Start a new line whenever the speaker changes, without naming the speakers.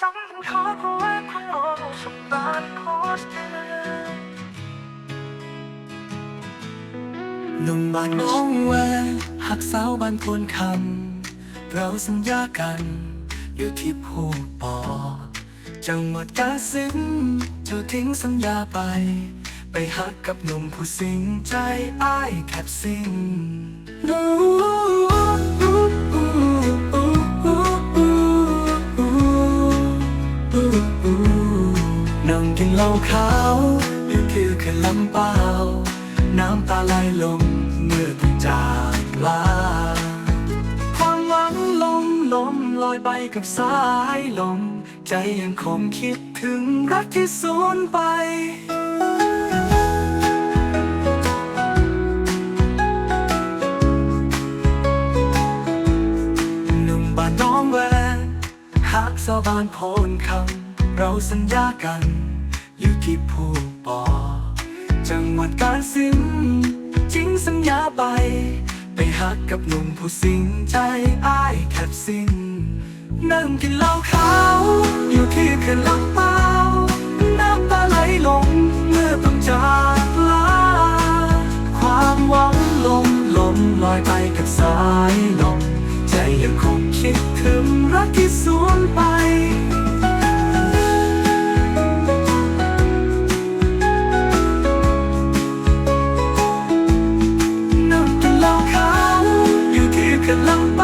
สำคัขอรว่คุโลกสบานโพสต์หนุ่มบ้านน้องแวหักสาวบ้านคนคำเราสัญญากัน อยู่ที่ผู้ปอจังหมดกาสิ้นจะทิ้งสัญญาไป ไปหักกับหนุ่มผู้สิงใจอ้ายแคบสิ้นรู้ นั่งกินเหล้าขาวอยู่ที่เขื่อนลำเปล่า น้ำตาไหลลงเมื่อต้องจากลาความหวังลมลมลอยไปกับสายลม ใจยังคงคิดถึงรักที่สูญไปหนุ่มบ้านน้องแวหักสาวบ้านโพนคำ เราสัญญากันอยู่ที่ภูปอ จังหวัดกาฬสินทิ้งสัญญาไป ไปหักกับหนุ่มผู้สิงใจอ้ายแคบสิ้นนั่งกินเหล้าขาวอยู่ที่เขื่อนลำเปาน้ำตาไหลลงเมื่อต้องจากลา ความหวังลมลมลอยไปกับสายลม Take long